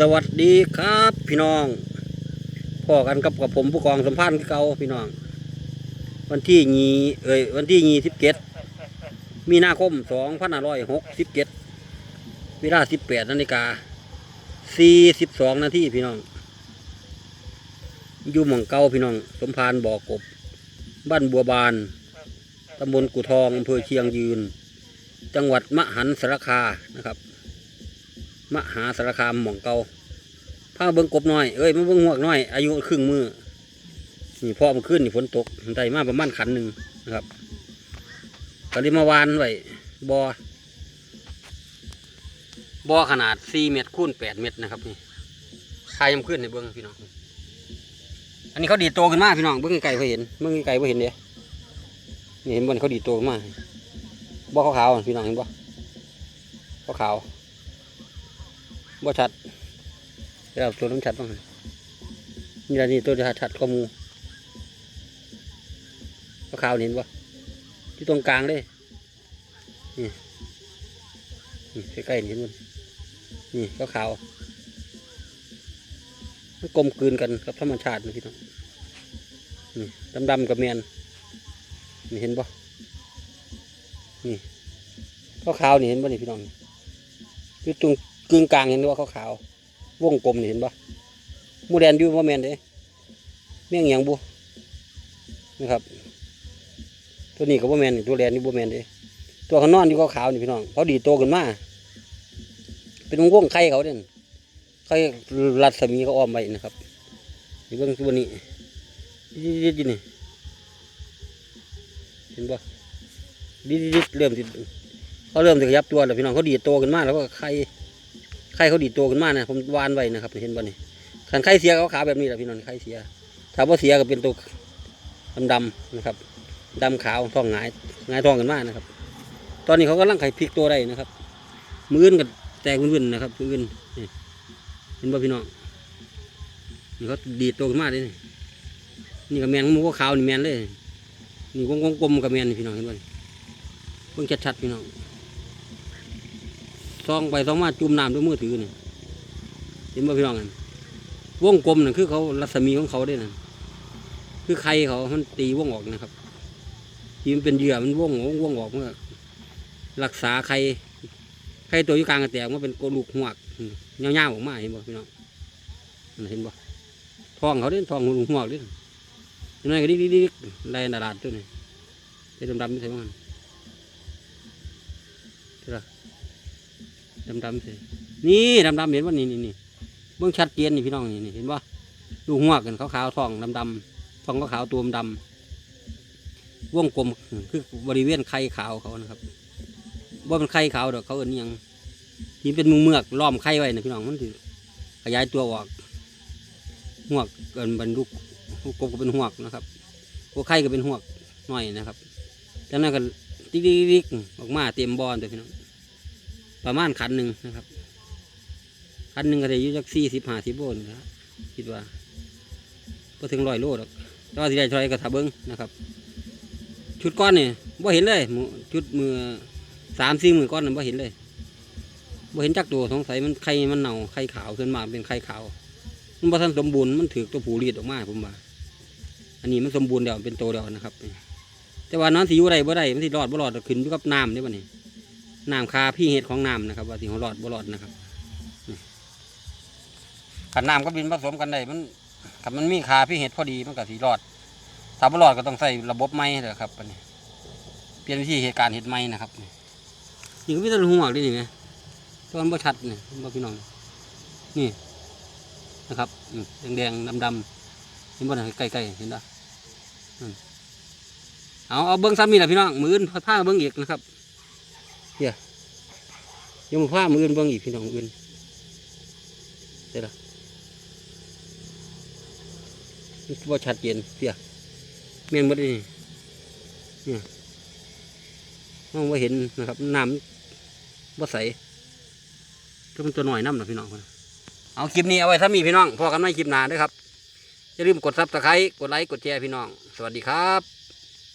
สวัสดีครับพี่น้องพ่อกันกับกับผมผู้กองสัมพันธ์เก่าพี่น้อง วันที่ยีเอ้ยวันที่ยีสิบเจ็ดมีนาคมสองพันห้าร้อยหกสิบเจ็ดเวลาสิบแปดนาฬิกาสี่สิบสองนาทีพี่น้องอยู่หม่องเก่าพี่น้อง สมพานบ่อกบ บ้านบัวบานตำบลกุทองอำเภอเชียงยืน จังหวัดมหันสารคานะครับ มหาสารคามหม่องเก่าพาเบิ้งกบน้อยเอ้ยมาเบิ้งหวกน้อย อายุครึ่งมือนี่พ่อมันขึ้นนี่ฝนตกได้มาประมาณขันหนึ่งนะครับก็เลยมาวานไว้บอ่อบอขนาดสี่เมตรคูณแปดเมตรนะครับนี่ทายยำขึ้นในเบิ้งพี่น้องอันนี้เขาดีดโตขึ้นมากพี่น้องเบิ้งไก่เขาเห็นเบิ้งไก่เขาเห็นเด้นี่เห็นบนเขาดีดโตขึ้นมากบ่ขาวๆพี่น้องเห็นบ่ขาวๆ บ่ชัดเราตัวน้ำชัดบ้างนี่ละนี่ตัวชัดชัดก็มูขาวเห็นปะที่ตรงกลางเลยนี่นี่ใกล้ๆเห็นมั้นี่ขาวมันกลมกลืนกันกับธรรมชาตินะพี่น้องนี่ดำๆกับแมนนี่เห็นปะนี่ขาวนี่เห็นปะนี่พี่น้องอยู่ตรง กึ่งกลางเห็นว่าขาวๆวงกลมเห็นปะมูแดนยู่ว่าแมนเด้เมี่ยงหยังบุนะครับ ตัวนี้ก็บ่แมนตัวแดนนี่บ่แมนเด้ตัวเขานอนอยู่ขาวนี่พี่น้องเขาดีโตขึ้นมาเป็นวงไข่เขาเด่นไข่รัศมีเขาอ้อมไว้นะครับนี่เบิ่งตัวนี้ดิดๆๆนี่เห็นปะดิดๆๆเริ่มติดเขาเริ่มจะขยับตัวแล้วพี่น้องเขาดีโตขึ้นมาแล้วก็ไข่ ไข่เขาดีดตัวขึ้นมานะผมวานไว้นะครับเห็นบ่นี่ขันไข่เสียเขาขาวแบบนี้แหละพี่น้องไข่เสียถ้าว่าเสียก็เป็นตัวดำๆนะครับดำขาวท้องหงายหงายท้องกันมานะครับ ตอนนี้เขากำลังไข่พลิกตัวได้นะครับ มืออื่นกับแตกวุ่นๆนะครับมืออื่นเห็นบ่พี่น้องนี่เขาดีดตัวขึ้นมาเลยนี่นี่กับแมนหมูขาวนี่แมนเลยนี่วงกลมๆกับแมนนี่พี่น้องเห็นบ่เพิ่งชัดๆพี่น้อง ซองไปซองมาจุ่มน้ำด้วยมือถือเนี่ยเห็นบ่พี่น้องกันวงกลมนั่นคือเขารัศมีของเขาได้นั่นคือไข่เขามันตีวงออกนะครับที่มันเป็นเหยื่อมันวงออกวงออกเมื่อรักษาไข่ไข่ตัวอยู่กลางกระแตกมันเป็นกระดูกหัวกเงาๆออกมาเห็นบ่พี่น้องเห็นบ่ทองเขาเด่นทองหัวหัวกเด่นเห็นไหมก็ดิ๊กดิ๊กดิ๊กไล่นาดาดตัวนี้ไอ้ดำๆไม่ใช่มั้งใช่ปะ ดำดำสินี่ดำดำเห็นว่านี่นี่นี่เบื้องชัดเจนนี่พี่น้องนี่นี่เห็นว่าดูหัวกันขาวขาวๆทองดำดำทองก็ขาวตัวดำวงกลมคือบริเวณไข่ขาวเขานะครับว่ามันไข่ขาวเดอกเขาเอ็นยังที่เป็นมือเมือกล้อมไข่ไว้นะพี่น้องมันถือขยายตัวออกหัวกเกินบรรลุกกบก็เป็นหัวกนะครับหัวไข่ก็เป็นหัวกหน่อยนะครับจากนั้นก็ติ๊กติ๊กติ๊กออกมาเต็มบอลเลยพี่น้อง ประมาณคันหนึ่งนะครับคันหนึ่งก็ได้อยู่จากสี่สิบห้าสิบโลนี่ครับคิดว่าพอถึงร้อยโลหรอกแต่ว่าที่ได้เท่าไรก็ถ้าเบิ้งนะครับ ชุดก้อนนี่บ่เห็นเลยชุดมือสามสี่มือก้อนนั่นบ่เห็นเลยบ่เห็นจักตัวสงสัยมันไข่มันเน่าไข่ขาวขึ้นมาเป็นไข่ขาวมันบ่ทันสมบูรณ์มันถือตัวผูรีดออกมาผมว่าอันนี้มันสมบูรณ์เดียวเป็นตัวเดียวนะครับ แต่ว่านั้นสิอยู่ไรบ่ได้มันสิรอดบ่รอดขึ้นอยู่กับน้ำนี่บ่นี่น้ น้ำคาพี่เห็ดของน้ำนะครับ ว่าสิเขาหลอดบ่หลอดนะครับขันน้ำก็บินผสมกันได้มันขันมันมีคาพี่เห็ดพอดีมันก็สีหลอดถ้าบ่หลอดก็ต้องใส่ระบบไม้เลยครับนนี้เปลี่ยนวิธีเหตุการณ์เห็ดไม้นะครับนี่นี่ก็มีแต่หัวด้วยนี่ไงตัวมันบ่ชัดเนี่ยบ่พี่น้องนี่นะครับแดงๆดำๆเห็นบ่นะใกล้ๆเห็นปะอืมเอาเอาเบิ้งซ้ำนี่แหละพี่น้องมืออื่นผ้าเบิ้งอีกนะครับ เียังมาพามืออื่นเบิ่งอีกพี่น้องอื่นเดี๋ยวละนี่ว่าชัดเจนเสียเมียนหมดเลยนี่เนี่ยมองว่าเห็นนะครับน้ำว่าใสก็มันตัวหน่อยน้ำนะพี่น้องคนเอาคลิปนี้เอาไว้ถ้ามีพี่น้องพอกันไม่คลิปหนาด้วยครับอย่าลืมกดซับสไครต์กดไลค์กดแชร์พี่น้อง สวัสดีครับ